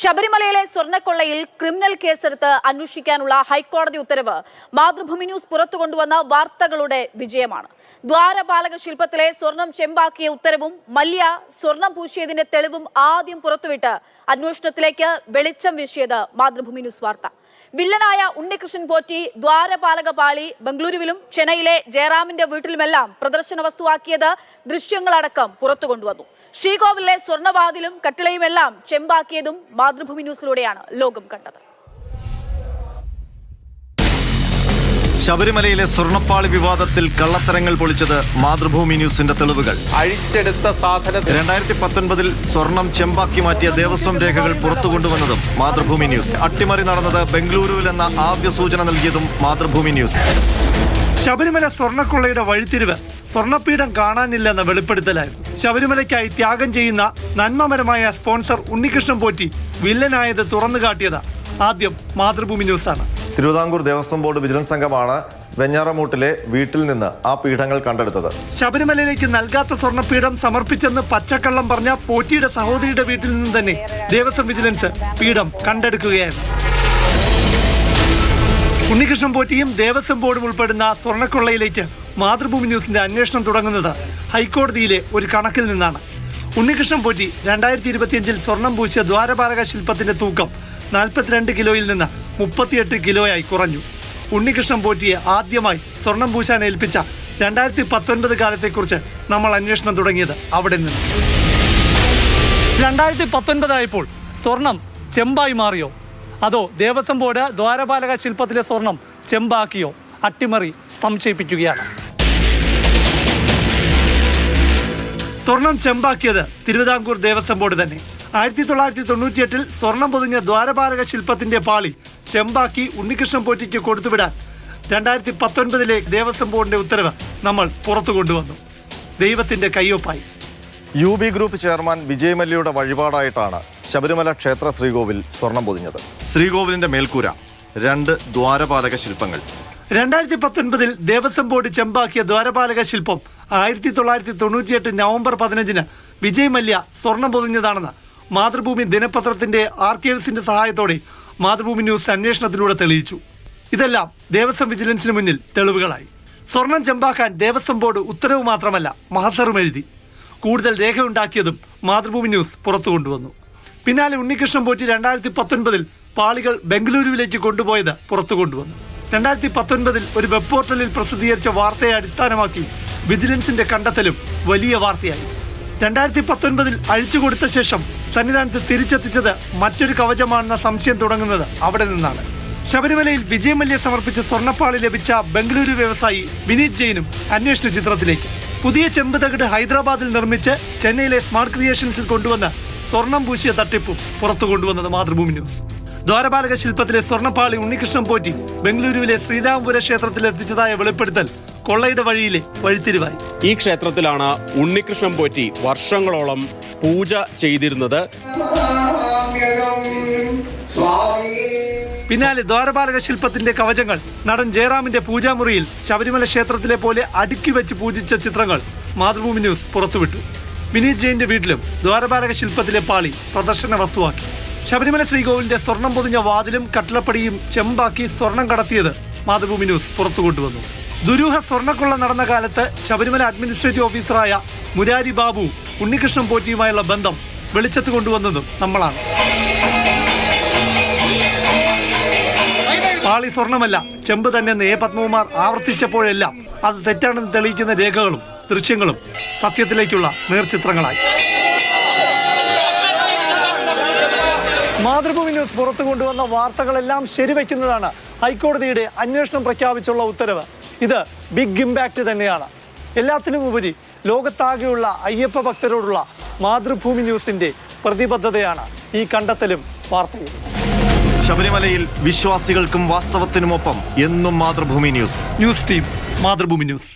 ശബരിമലയിലെ സ്വർണക്കൊള്ളയിൽ ക്രിമിനൽ കേസെടുത്ത് അന്വേഷിക്കാനുള്ള ഹൈക്കോടതി ഉത്തരവ്. മാതൃഭൂമി ന്യൂസ് പുറത്തു കൊണ്ടുവന്ന വാർത്തകളുടെ വിജയമാണ്. ദ്വാരപാലക ശില്പത്തിലെ സ്വർണം ചെമ്പാക്കിയ ഉത്തരവും മല്യ സ്വർണം പൂശിയതിന്റെ തെളിവും ആദ്യം പുറത്തുവിട്ട് അന്വേഷണത്തിലേക്ക് വെളിച്ചം വീശിയത് മാതൃഭൂമി ന്യൂസ് വാർത്ത. വില്ലനായ ഉണ്ണികൃഷ്ണൻ പോറ്റി ദ്വാരപാലക പാളി ബംഗളൂരുവിലും ചെന്നൈയിലെ ജയറാമിന്റെ വീട്ടിലുമെല്ലാം പ്രദർശന വസ്തുവാക്കിയത് ദൃശ്യങ്ങളടക്കം പുറത്തു കൊണ്ടുവന്നു ശ്രീകോവിലെ സ്വർണവാതിലും കട്ടിളയുമെല്ലാം ചെമ്പാക്കിയതും മാതൃഭൂമി ന്യൂസിലൂടെയാണ് ലോകം കണ്ടത്. ശബരിമലയിലെ സ്വർണപ്പാളി വിവാദത്തിൽ കള്ളത്തരങ്ങൾ പൊളിച്ചത് മാതൃഭൂമി ന്യൂസിന്റെ തെളിവുകൾ. അഴിച്ചെടുത്ത സാധന രണ്ടായിരത്തി പത്തൊൻപതിൽ സ്വർണം ചെമ്പാക്കി മാറ്റിയ ദേവസ്വം രേഖകൾ പുറത്തു കൊണ്ടുവന്നതും മാതൃഭൂമി ന്യൂസ്. അട്ടിമറി നടന്നത് ബംഗളൂരുവിലെന്ന ആദ്യ സൂചന നൽകിയതും മാതൃഭൂമി ന്യൂസ്. ശബരിമല സ്വർണക്കൊള്ളയുടെ വഴിത്തിരിവ് സ്വർണപീഠം കാണാനില്ലെന്ന വെളിപ്പെടുത്തലായിരുന്നു ശബരിമലയ്ക്കായി ത്യാഗം ചെയ്യുന്ന നന്മമരമായ സ്പോൺസർ ഉണ്ണികൃഷ്ണൻ പോറ്റി വില്ലനായത് തുറന്നു കാട്ടിയത് ആദ്യം മാതൃഭൂമി ന്യൂസ് ആണ് തിരുവിതാംകൂർ ദേവസ്വം ബോർഡ് വിജിലൻസ് സംഘമാണ് വെഞ്ഞാറമൂട്ടിലെ വീട്ടിൽ നിന്ന് ആ പീഠങ്ങൾ കണ്ടെടുത്തത്. ശബരിമലയിലേക്ക് നൽകാത്ത സ്വർണപീഠം സമർപ്പിച്ചെന്ന് പച്ചക്കള്ളം പറഞ്ഞ പോറ്റിയുടെ സഹോദരിയുടെ വീട്ടിൽ നിന്ന് തന്നെ ദേവസ്വം വിജിലൻസ് പീഠം കണ്ടെടുക്കുകയായിരുന്നു. ഉണ്ണികൃഷ്ണൻ പോറ്റിയും ദേവസ്വം ബോർഡും ഉൾപ്പെടുന്ന സ്വർണക്കൊള്ളയിലേക്ക് മാതൃഭൂമി ന്യൂസിന്റെ അന്വേഷണം തുടങ്ങുന്നത് ഹൈക്കോടതിയിലെ ഒരു കണക്കിൽ നിന്നാണ്. ഉണ്ണികൃഷ്ണൻ പോറ്റി രണ്ടായിരത്തി ഇരുപത്തിയഞ്ചിൽ സ്വർണം പൂശിയ ദ്വാരപാലക ശില്പത്തിന്റെ തൂക്കം നാൽപ്പത്തിരണ്ട് കിലോയിൽ നിന്ന് മുപ്പത്തിയെട്ട് കിലോയായി കുറഞ്ഞു. ഉണ്ണികൃഷ്ണൻ പോറ്റിയെ ആദ്യമായി സ്വർണം പൂശാൻ ഏൽപ്പിച്ച രണ്ടായിരത്തി പത്തൊൻപത് കാലത്തെക്കുറിച്ച് നമ്മൾ അന്വേഷണം തുടങ്ങിയത് അവിടെ നിന്ന്. രണ്ടായിരത്തി പത്തൊൻപതായപ്പോൾ സ്വർണം ചെമ്പായി മാറിയോ? അതോ ദേവസ്വം ബോർഡ് ദ്വാരപാലക ശില്പത്തിലെ സ്വർണം ചെമ്പാക്കിയോ? അട്ടിമറി സംശയിപ്പിക്കുകയാണ്. സ്വർണം ചെമ്പാക്കിയത് തിരുവിതാംകൂർ ദേവസ്വം ബോർഡ് തന്നെ. ആയിരത്തി തൊള്ളായിരത്തി തൊണ്ണൂറ്റിയെട്ടിൽ സ്വർണം പൊതിഞ്ഞ ദ്വാരപാലക ശില്പത്തിന്റെ പാളി ചെമ്പാക്കി ഉണ്ണികൃഷ്ണൻ പോറ്റിക്ക് കൊടുത്തുവിടാൻ രണ്ടായിരത്തി പത്തൊൻപതിലെ ദേവസ്വം ബോർഡിന്റെ ഉത്തരവ് നമ്മൾ പുറത്തു കൊണ്ടുവന്നു. ദൈവത്തിന്റെ കയ്യൊപ്പായി. U B group chairman Vijay മല്യയുടെ വഴിപാടായിട്ടാണ് ശബരിമല ക്ഷേത്ര ശ്രീകോവിൽ സ്വർണം പൊതിഞ്ഞത്. ശ്രീകോവിലിന്റെ മേൽക്കൂര രണ്ട് ദ്വാരപാലക ശില്പങ്ങൾ രണ്ടായിരത്തി പത്തൊൻപതിൽ ദേവസ്വം ബോർഡ് ചെമ്പാക്കിയ ദ്വാരപാലക ശില്പം ആയിരത്തി തൊള്ളായിരത്തി തൊണ്ണൂറ്റിയെട്ട് നവംബർ പതിനഞ്ചിന് വിജയ് മല്യ സ്വർണം പൊതിഞ്ഞതാണെന്ന് മാതൃഭൂമി ദിനപത്രത്തിന്റെ ആർക്കൈവ്സിന്റെ സഹായത്തോടെ മാതൃഭൂമി ന്യൂസ് അന്വേഷണത്തിലൂടെ തെളിയിച്ചു. ഇതെല്ലാം ദേവസ്വം വിജിലൻസിന് മുന്നിൽ തെളിവുകളായി. സ്വർണം ചെമ്പാക്കാൻ ദേവസ്വം ബോർഡ് ഉത്തരവ് മാത്രമല്ല മഹസറും എഴുതി. കൂടുതൽ രേഖയുണ്ടാക്കിയതും മാതൃഭൂമി ന്യൂസ് പുറത്തു കൊണ്ടുവന്നു പിന്നാലെ ഉണ്ണികൃഷ്ണൻ പോറ്റി രണ്ടായിരത്തി പത്തൊൻപതിൽ പാളികൾ ബംഗളൂരുവിലേക്ക് കൊണ്ടുപോയത് പുറത്തു കൊണ്ടുവന്നു രണ്ടായിരത്തി പത്തൊൻപതിൽ ഒരു വെബ് പോർട്ടലിൽ പ്രസിദ്ധീകരിച്ച വാർത്തയെ അടിസ്ഥാനമാക്കി വിജിലൻസിന്റെ കണ്ടെത്തലും വലിയ വാർത്തയായി. രണ്ടായിരത്തി പത്തൊൻപതിൽ അഴിച്ചു കൊടുത്ത ശേഷം സന്നിധാനത്ത് തിരിച്ചെത്തിച്ചത് മറ്റൊരു കവചമാണെന്ന സംശയം തുടങ്ങുന്നത് അവിടെ നിന്നാണ്. ശബരിമലയിൽ വിജയമല്യ സമർപ്പിച്ച സ്വർണപ്പാളി ലഭിച്ച ബംഗളൂരു വ്യവസായി വിനീത് ജെയിനും അന്വേഷണ ചിത്രത്തിലേക്ക്. പുതിയ ചെമ്പ് ഹൈദരാബാദിൽ നിർമ്മിച്ച് ചെന്നൈയിലെ സ്മാർട്ട് ക്രിയേഷൻസിൽ കൊണ്ടുവന്ന് സ്വർണം പൂശിയ തട്ടിപ്പും പുറത്തു കൊണ്ടുവന്നത് മാതൃഭൂമി ന്യൂസ്. ദ്വാരപാലക ശില്പത്തിലെ സ്വർണപ്പാളി ഉണ്ണികൃഷ്ണൻ പോറ്റി ബംഗളൂരുവിലെ ശ്രീരാമപുര ക്ഷേത്രത്തിൽ എത്തിച്ചതായ വെളിപ്പെടുത്തൽ കൊള്ളയുടെ വഴിയിലെ വഴിത്തിരിവായി. ഈ ക്ഷേത്രത്തിലാണ് ഉണ്ണികൃഷ്ണൻ പോറ്റി വർഷങ്ങളോളം പൂജ ചെയ്തിരുന്നത്. പിന്നാലെ ദ്വാരപാലക ശില്പത്തിന്റെ കവചങ്ങൾ നടൻ ജയറാമിന്റെ പൂജാമുറിയിൽ ശബരിമല ക്ഷേത്രത്തിലെ പോലെ അടുക്കി വെച്ച് പൂജിച്ച ചിത്രങ്ങൾ മാതൃഭൂമി ന്യൂസ് പുറത്തുവിട്ടു. വിനീത് ജെയിന്റെ വീട്ടിലും ദ്വാരപാലക ശില്പത്തിലെ പാളി പ്രദർശന വസ്തുവാക്കി. ശബരിമല ശ്രീകോവിലിന്റെ സ്വർണം പൊതിഞ്ഞ വാതിലും കട്ടിളപ്പടിയും ചെമ്പാക്കി സ്വർണം കടത്തിയത് മാതൃഭൂമി ന്യൂസ് പുറത്തു കൊണ്ടുവന്നു. ദുരൂഹ സ്വർണക്കൊള്ള നടന്ന കാലത്ത് ശബരിമല അഡ്മിനിസ്ട്രേറ്റീവ് ഓഫീസറായ മുരാരി ബാബു ഉണ്ണികൃഷ്ണൻ പോറ്റിയുമായുള്ള ബന്ധം വെളിച്ചത്ത് കൊണ്ടുവന്നതും നമ്മളാണ്. പാളി സ്വർണമല്ല ചെമ്പ് തന്നെ എ പത്മകുമാർ ആവർത്തിച്ചപ്പോഴെല്ലാം അത് തെറ്റാണെന്ന് തെളിയിക്കുന്ന രേഖകളും ദൃശ്യങ്ങളും സത്യത്തിലേക്കുള്ള നേർചിത്രങ്ങളായി. മാതൃഭൂമി ന്യൂസ് പുറത്തു കൊണ്ടുവന്ന വാർത്തകളെല്ലാം ശരിവയ്ക്കുന്നതാണ് ഹൈക്കോടതിയുടെ അന്വേഷണം പ്രഖ്യാപിച്ചുള്ള ഉത്തരവ്. ഇത് ബിഗ് ഇമ്പാക്റ്റ് തന്നെയാണ്. എല്ലാത്തിനും ഉപരി ലോകത്താകെയുള്ള അയ്യപ്പ ഭക്തരോടുള്ള മാതൃഭൂമി ന്യൂസിന്റെ പ്രതിബദ്ധതയാണ് ഈ കണ്ടെത്തലും വാർത്തയും. ശബരിമലയിൽ വിശ്വാസികൾക്കും വാസ്തവത്തിനുമൊപ്പം എന്നും Mathrubhumi news. News team Mathrubhumi news.